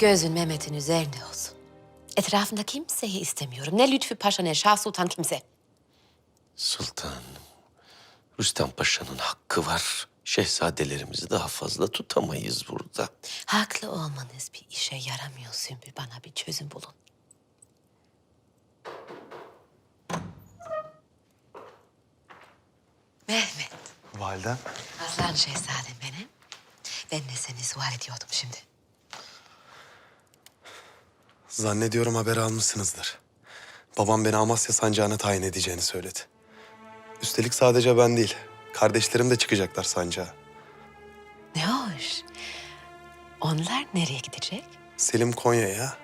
Gözün Mehmet'in üzerinde olsun. Etrafında kimseyi istemiyorum. Ne Lütfü Paşa ne Şah Sultan kimse. Sultanım, Rüstem Paşa'nın hakkı var. Şehzadelerimizi daha fazla tutamayız burada. Haklı olmanız bir işe yaramıyor Sümbül. Bana bir çözüm bulun. Mehmet. Validem. Aslan şehzadem benim. Ben de seni sual ediyordum şimdi. Zannediyorum haberi almışsınızdır. Babam beni Amasya sancağına tayin edeceğini söyledi. Üstelik sadece ben değil, kardeşlerim de çıkacaklar sancağa. Ne hoş. Onlar nereye gidecek? Selim Konya'ya,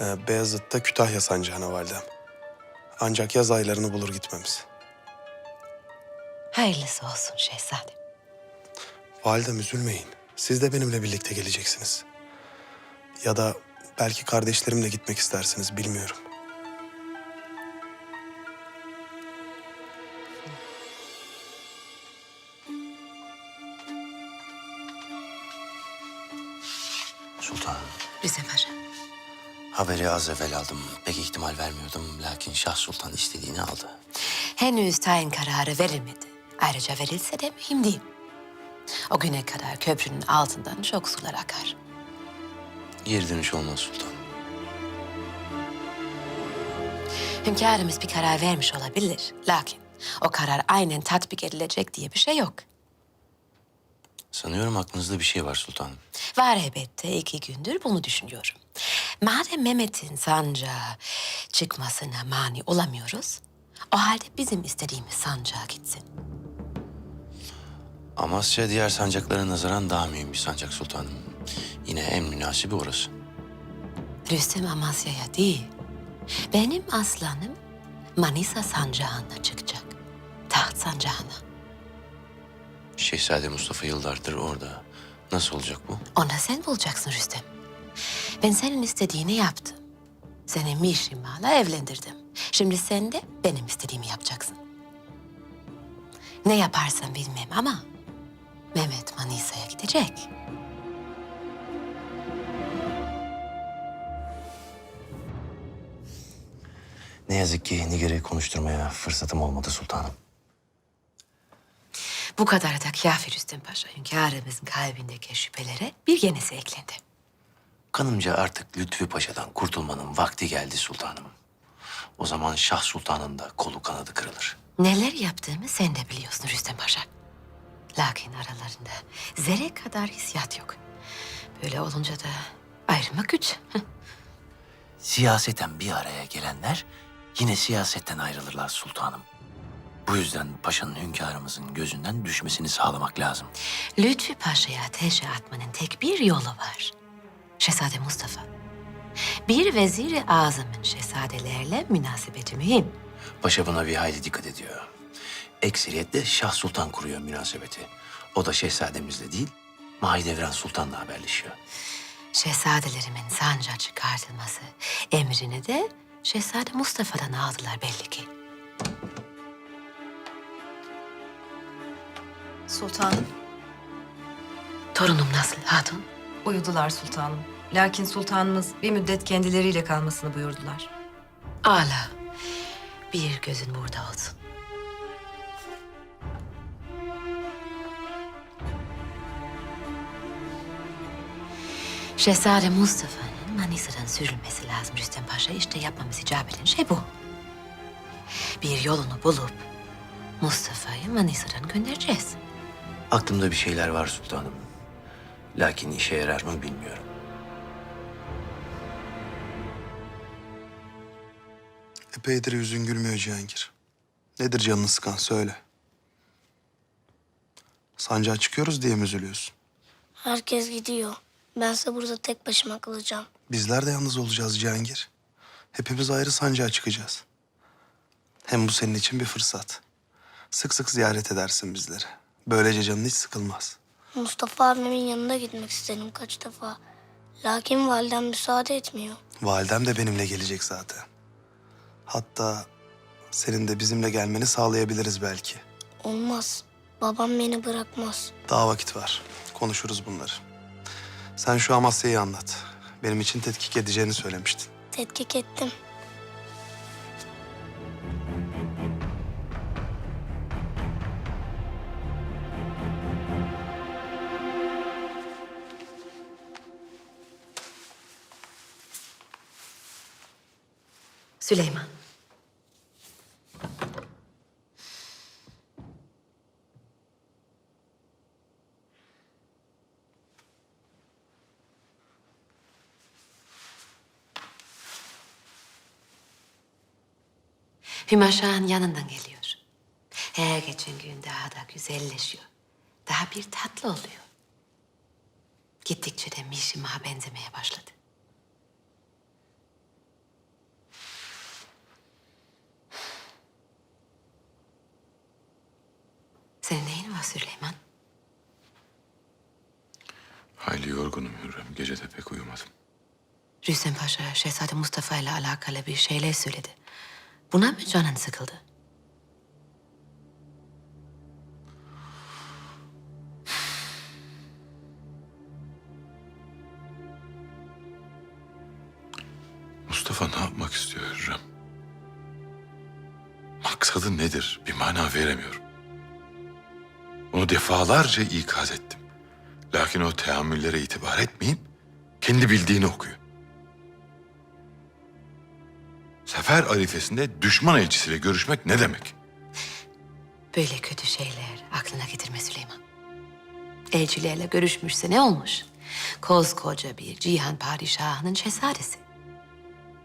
e, Beyazıt da Kütahya sancağına validem. Ancak yaz aylarını bulur gitmemiz. Hayırlısı olsun şehzadem. Validem üzülmeyin. Siz de benimle birlikte geleceksiniz. Ya da belki kardeşlerimle gitmek istersiniz, bilmiyorum. Sultanım, Rüstem Paşa. haberi az evvel aldım. Pek ihtimal vermiyordum. Lakin Şah Sultan istediğini aldı. Henüz tayin kararı verilmedi. Ayrıca verilse de mühim değil. O güne kadar köprünün altından çok sular akar. Geri dönüş olmaz sultan. Hünkârımız bir karar vermiş olabilir. Lakin o karar aynen tatbik edilecek diye bir şey yok. Sanıyorum aklınızda bir şey var sultanım. Var elbette iki gündür bunu düşünüyorum. Madem Mehmet'in sancağa çıkmasına mani olamıyoruz... ...o halde bizim istediğimiz sancağa gitsin. Amasya diğer sancaklara nazaran daha mühim bir sancak sultanım. Yine en münasibi orası. Rüstem Amasya'ya değil, benim aslanım Manisa sancağına çıkacak. Taht sancağına. Şehzade Mustafa yıllardır orada. Nasıl olacak bu? Ona sen bulacaksın Rüstem. Ben senin istediğini yaptım. Seni Mişimal'a evlendirdim. Şimdi sen de benim istediğimi yapacaksın. Ne yaparsan bilmem ama Mehmet Manisa'ya gidecek. Ne yazık ki Nigar'ı konuşturmaya fırsatım olmadı sultanım. Bu kadar da kafi Rüstem Paşa hünkârımızın kalbindeki şüphelere bir yenisi eklendi. Kanımca artık Lütfü Paşa'dan kurtulmanın vakti geldi sultanım. O zaman Şah Sultan'ın da kolu kanadı kırılır. Neler yaptığımı sen de biliyorsun Rüstem Paşa. Lakin aralarında zerre kadar hissiyat yok. Böyle olunca da ayrılmak güç. Siyaseten bir araya gelenler yine siyasetten ayrılırlar sultanım. Bu yüzden paşanın hünkârımızın gözünden düşmesini sağlamak lazım. Lütfü Paşa'ya ateşe atmanın tek bir yolu var. Şehzade Mustafa. Bir veziri azamın şehzadelerle münasebeti mühim. Paşa buna bir hayli dikkat ediyor. Ekseriyetle Şah Sultan kuruyor münasebeti. O da şehzademizle değil, Mahidevran Sultan'la haberleşiyor. Şehzadelerimin sancağa çıkartılması emrini de Şehzade Mustafa'dan aldılar belli ki. Sultanım, Torunum nasıl hatun? uyudular sultanım. Lakin sultanımız bir müddet kendileriyle kalmasını buyurdular. Ala. Bir gözün burada olsun. Şehzade Mustafa'nın Manisa'dan sürülmesi lazım Rüstem Paşa. İşte yapmamız icap eden şey bu. Bir yolunu bulup Mustafa'yı Manisa'dan göndereceğiz. Aklımda bir şeyler var sultanım. Lakin işe yarar mı bilmiyorum. Epeydir yüzün gülmüyor Cihangir. Nedir canını sıkan söyle. Sancağa çıkıyoruz diye mi üzülüyorsun? Herkes gidiyor. Bense burada tek başıma kalacağım. Bizler de yalnız olacağız Cihangir. Hepimiz ayrı sancağa çıkacağız. Hem bu senin için bir fırsat. Sık sık ziyaret edersin bizleri. Böylece canın hiç sıkılmaz. Mustafa abimin yanına gitmek istedim kaç defa. Lakin validem müsaade etmiyor. Validem de benimle gelecek zaten. Hatta senin de bizimle gelmeni sağlayabiliriz belki. Olmaz. Babam beni bırakmaz. Daha vakit var. Konuşuruz bunları. Sen şu Amasya'yı anlat. Benim için tetkik edeceğini söylemiştin. Tetkik ettim. Süleyman. Hümaşa'nın yanından geliyor. Her geçen gün daha da güzelleşiyor. Daha bir tatlı oluyor. Gittikçe de Mişima'ya benzemeye başladı. Senin neyin var Süleyman? Hayli yorgunum Hürrem. Gece de pek uyumadım. Rüstem Paşa, Şehzade Mustafa ile alakalı bir şeyler söyledi. Buna mı canın sıkıldı? Mustafa ne yapmak istiyor Hürrem? Maksadı nedir? Bir mana veremiyorum. Onu defalarca ikaz ettim. Lakin o teamüllere itibar etmeyip kendi bildiğini okuyor. Sefer arifesinde düşman elçisiyle görüşmek ne demek? Böyle kötü şeyler aklına getirme Süleyman. Elçilerle görüşmüşse ne olmuş? Koskoca bir cihan padişahının şehzadesi.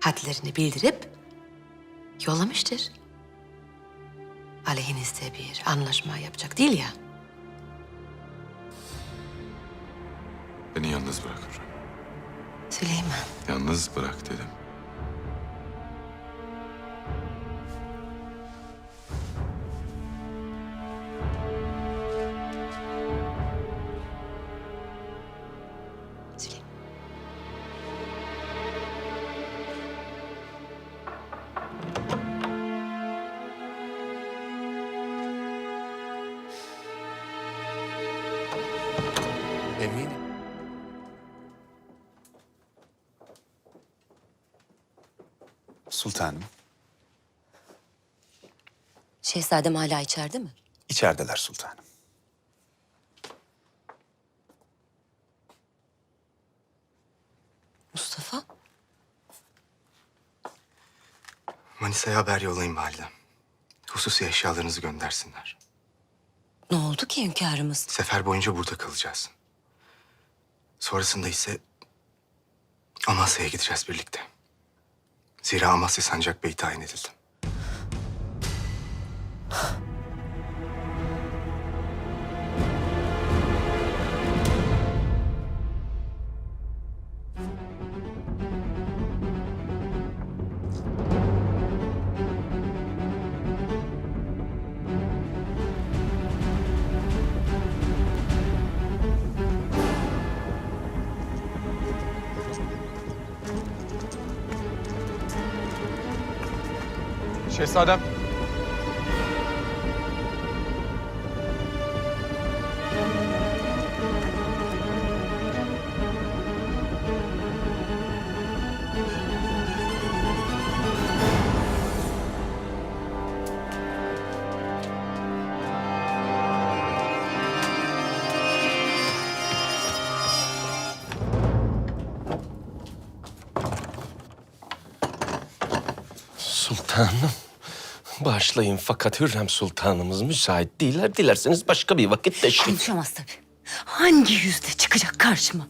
Hadlerini bildirip yollamıştır. Aleyhinizde bir anlaşma yapacak değil ya. Beni yalnız bırak Hürrem. Süleyman, Yalnız bırak dedim. Eminim. Sultanım, Şehzadem hala içeride mi? içerideler sultanım. Mustafa? Manisa'ya haber yollayın validem. Hususi eşyalarınızı göndersinler. Ne oldu ki hünkârımız? Sefer boyunca burada kalacağız. Sonrasında ise Amasya'ya gideceğiz birlikte. Zira Amasya Sancak Bey tayin edildim. Şehzadem. Sultanım. Bağışlayın fakat Hürrem Sultanımız müsait değiller. Dilerseniz başka bir vakit teşrif. Konuşamaz tabii. Hangi yüzle çıkacak karşıma?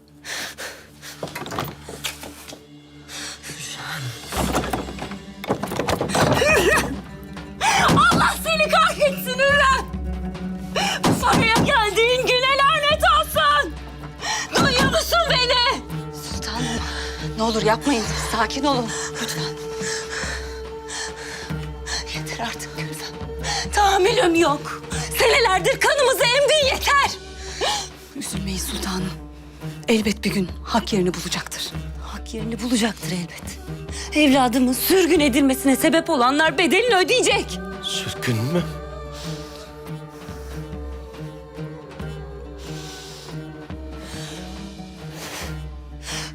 Allah seni kahretsin Hürrem! Bu saraya geldiğin güne lanet olsun! Duyuyor musun beni? Sultanım, ne olur yapmayın. Sakin olun. Tahammülüm yok. Senelerdir kanımızı emdin yeter. Üzülmeyin sultanım. Elbet bir gün hak yerini bulacaktır. Hak yerini bulacaktır elbet. Evladımın sürgün edilmesine sebep olanlar bedelini ödeyecek. Sürgün mü?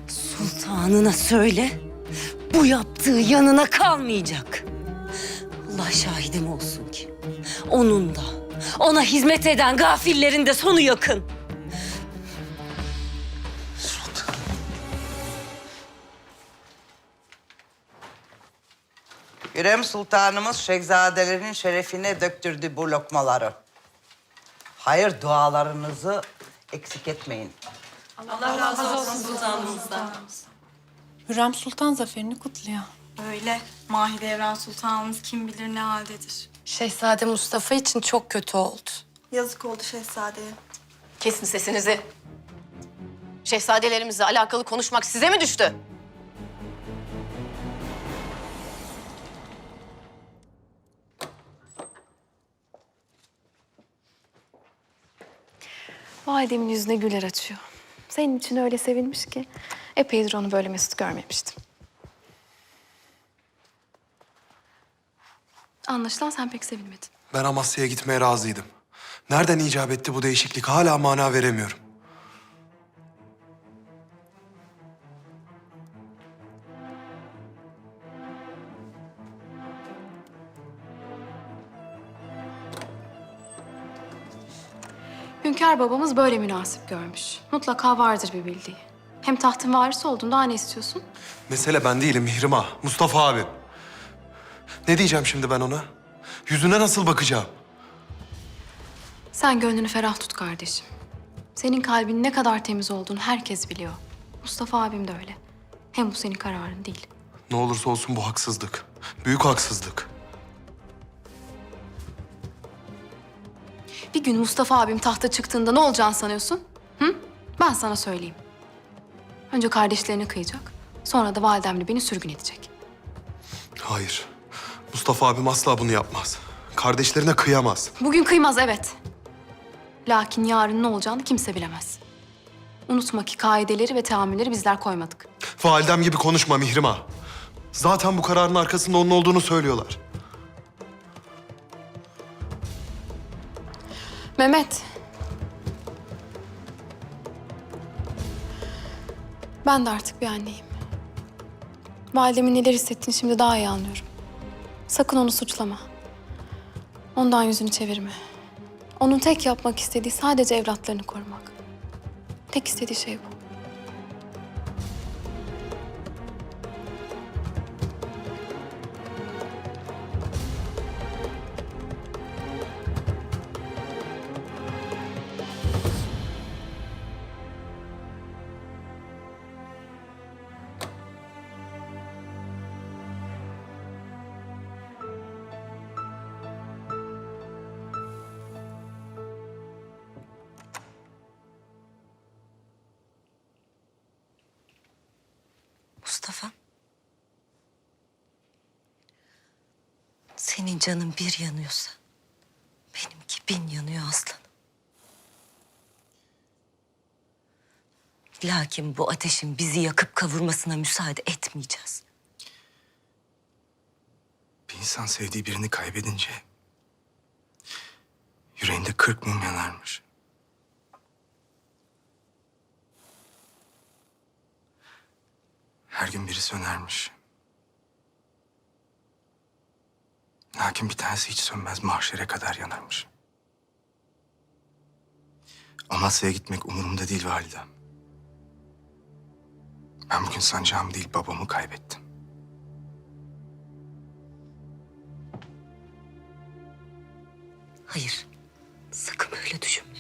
Sultanına söyle, bu yaptığı yanına kalmayacak. Allah şahidim olsun onun da, ona hizmet eden gafillerin de sonu yakın. Hürrem Sultanımız şehzadelerin şerefine döktürdü bu lokmaları. Hayır dualarınızı eksik etmeyin. Hürrem Sultan zaferini kutluyor. Öyle. Mahidevran Sultanımız kim bilir ne haldedir. Şehzade Mustafa için çok kötü oldu. Yazık oldu şehzadeye. Kesin sesinizi. Şehzadelerimizle alakalı konuşmak size mi düştü? Validemin yüzüne güler açıyor. Senin için öyle sevinmiş ki epeydir onu böyle mesut görmemiştim. Anlaşılan sen pek sevinmedin. Ben Amasya'ya gitmeye razıydım. Nereden icap etti bu değişiklik hala mana veremiyorum. Hünkâr babamız böyle münasip görmüş. Mutlaka vardır bir bildiği. Hem tahtın varisi oldun daha ne istiyorsun? Mesele ben değilim Mihrimah. Mustafa abim. Ne diyeceğim şimdi ben ona? Yüzüne nasıl bakacağım? Sen gönlünü ferah tut kardeşim. Senin kalbin ne kadar temiz olduğunu herkes biliyor. Mustafa abim de öyle. Hem bu senin kararın değil. Ne olursa olsun bu haksızlık. Büyük haksızlık. Bir gün Mustafa abim tahta çıktığında ne olacağını sanıyorsun? Hı? Ben sana söyleyeyim. Önce kardeşlerine kıyacak. Sonra da validemle beni sürgün edecek. Hayır. Mustafa abim asla bunu yapmaz. Kardeşlerine kıyamaz. Bugün kıymaz evet. Lakin yarın ne olacağını kimse bilemez. Unutma ki kaideleri ve teamülleri bizler koymadık. Validem gibi konuşma Mihrimah. Zaten bu kararın arkasında onun olduğunu söylüyorlar. Mehmet. Ben de artık bir anneyim. Validemin neler hissettiğini şimdi daha iyi anlıyorum. Sakın onu suçlama. Ondan yüzünü çevirme. Onun tek yapmak istediği sadece evlatlarını korumak. Tek istediği şey bu. Senin canın bir yanıyorsa benimki bin yanıyor aslanım. Lakin bu ateşin bizi yakıp kavurmasına müsaade etmeyeceğiz. Bir insan sevdiği birini kaybedince yüreğinde kırk mum yanarmış. Her gün biri sönermiş. Lakin bir tanesi hiç sönmez mahşere kadar yanarmış. Amasya'ya gitmek umurumda değil validem. Ben bugün sancağımı değil babamı kaybettim. Hayır, sakın öyle düşünme.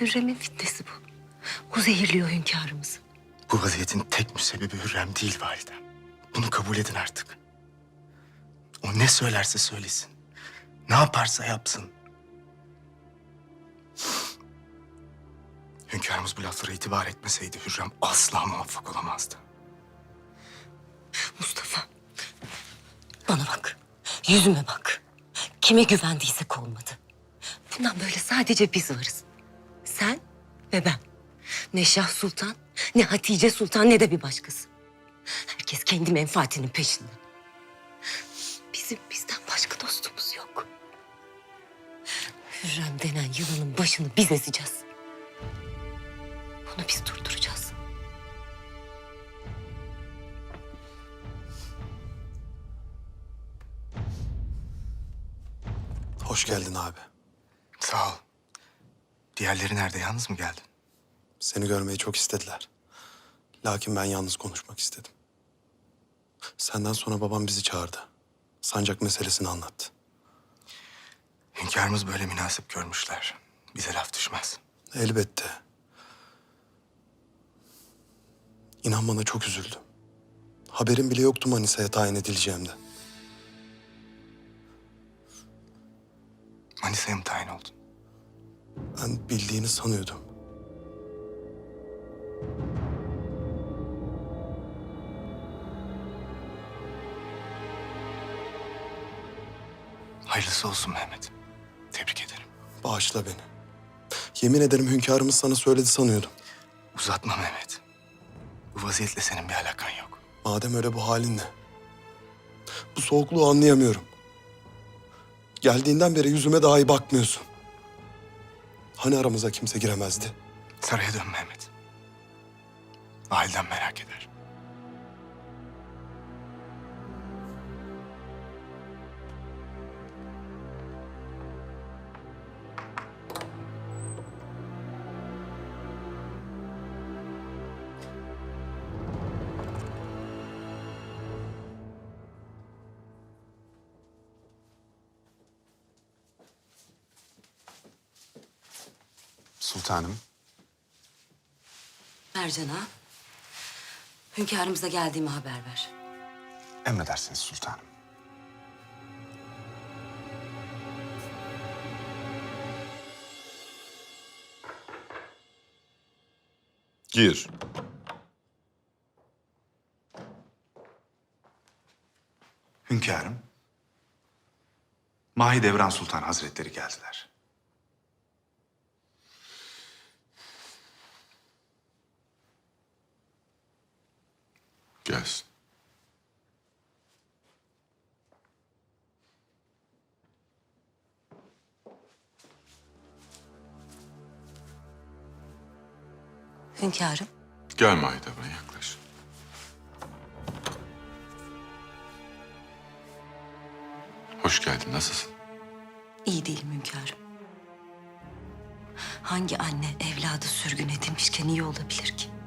Hürrem'in fitnesi bu. O zehirliyor hünkârımızı. Bu vaziyetin tek müsebbibi Hürrem değil validem. Bunu kabul edin artık. O ne söylerse söylesin. Ne yaparsa yapsın. Hünkârımız bu laflara itibar etmeseydi Hürrem asla muvaffak olamazdı. Mustafa, bana bak. Yüzüme bak. Kime güvendiysek olmadı. Bundan böyle sadece biz varız. Sen ve ben. Ne Şah Sultan, ne Hatice Sultan, ne de bir başkası. Herkes kendi menfaatinin peşinde. Hürrem denen yılanın başını biz ezeceğiz. Bunu biz durduracağız. Hoş geldin abi. Sağ ol. Diğerleri nerede? Yalnız mı geldin? Seni görmeyi çok istediler. Lakin ben yalnız konuşmak istedim. Senden sonra babam bizi çağırdı. Sancak meselesini anlattı. Hünkârımız böyle münasip görmüşler. Bize laf düşmez. Elbette. İnan bana çok üzüldüm. Haberim bile yoktu Manisa'ya tayin edileceğimden. Manisa'ya mı tayin oldun? Ben bildiğini sanıyordum. Hayırlısı olsun Mehmet. Bağışla beni. Yemin ederim hünkârımız sana söyledi sanıyordum. Uzatma Mehmet. Bu vaziyetle senin bir alakan yok. Madem öyle bu halin ne? Bu soğukluğu anlayamıyorum. Geldiğinden beri yüzüme dahi bakmıyorsun. Hani aramıza kimse giremezdi? Saraya dön Mehmet. Validen merak eder. Sultanım. Mercan'a, hünkârımıza geldiğimi haber ver. Emredersiniz sultanım. Gir. Hünkârım. Mahidevran Sultan Hazretleri geldiler. Gelsin. Hünkârım, Gel Mahidevran yaklaş. Hoş geldin. Nasılsın? iyi değilim hünkârım. Hangi anne evladı sürgün edilmişken iyi olabilir ki?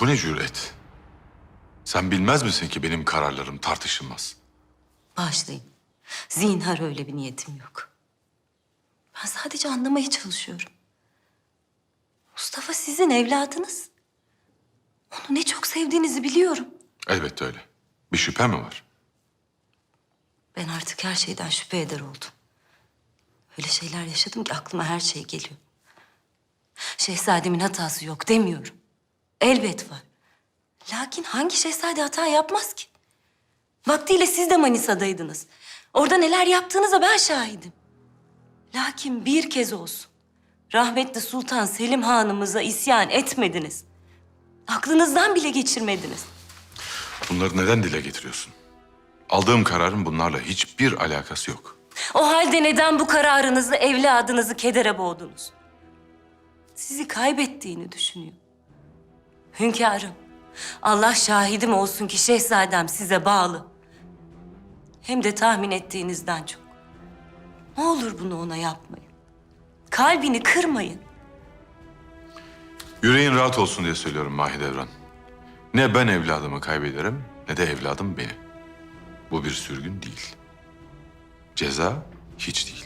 Bu ne cüret? Sen bilmez misin ki benim kararlarım tartışılmaz? Bağışlayın. Zinhar öyle bir niyetim yok. Ben sadece anlamaya çalışıyorum. Mustafa sizin evladınız. Onu ne çok sevdiğinizi biliyorum. Elbette öyle. Bir şüphe mi var? Ben artık her şeyden şüphe eder oldum. Öyle şeyler yaşadım ki aklıma her şey geliyor. Şehzademin hatası yok demiyorum. Elbet var. Lakin hangi şehzade hata yapmaz ki? Vaktiyle siz de Manisa'daydınız. Orada neler yaptığınıza ben şahidim. Lakin bir kez olsun rahmetli Sultan Selim Hanımıza isyan etmediniz. Aklınızdan bile geçirmediniz. Bunları neden dile getiriyorsun? Aldığım kararın bunlarla hiçbir alakası yok. O halde neden bu kararınızı evladınızı kedere boğdunuz? Sizi kaybettiğini düşünüyor. Hünkârım, Allah şahidim olsun ki şehzadem size bağlı. Hem de tahmin ettiğinizden çok. Ne olur bunu ona yapmayın. Kalbini kırmayın. Yüreğin rahat olsun diye söylüyorum Mahidevran. Ne ben evladımı kaybederim ne de evladım beni. Bu bir sürgün değil. Ceza hiç değil.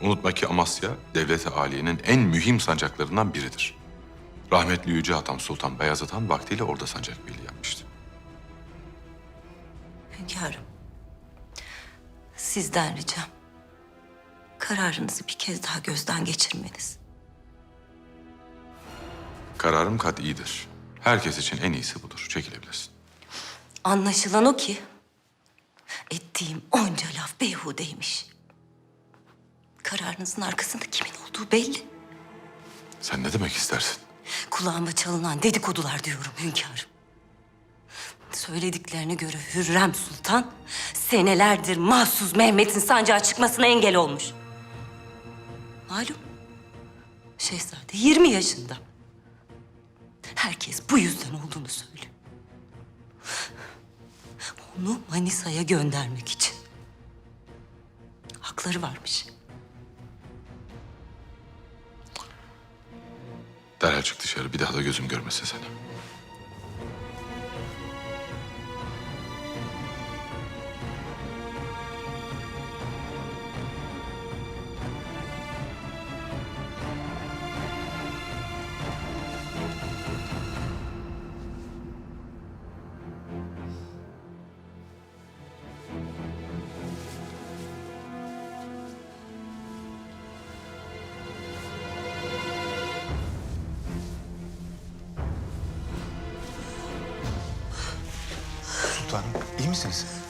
Unutma ki Amasya devlet-i en mühim sancaklarından biridir. Rahmetli Yüce Atam Sultan Beyazıt Han vaktiyle orada sancak birliği yapmıştı. Hünkârım, sizden ricam kararınızı bir kez daha gözden geçirmeniz. Kararım kat'idir. Herkes için en iyisi budur. Çekilebilirsin. Anlaşılan o ki ettiğim onca laf beyhudeymiş. Kararınızın arkasında kimin olduğu belli. Sen ne demek istersin? Kulağıma çalınan dedikodular diyorum hünkârım. Söylediklerine göre Hürrem Sultan senelerdir mahsus Mehmet'in sancağa çıkmasına engel olmuş. Malum şehzade 20 yaşında. Herkes bu yüzden olduğunu söylüyor. Onu Manisa'ya göndermek için. tanıdıkları varmış. Derhal çık dışarı. Bir daha da gözüm görmesin seni. Misiniz?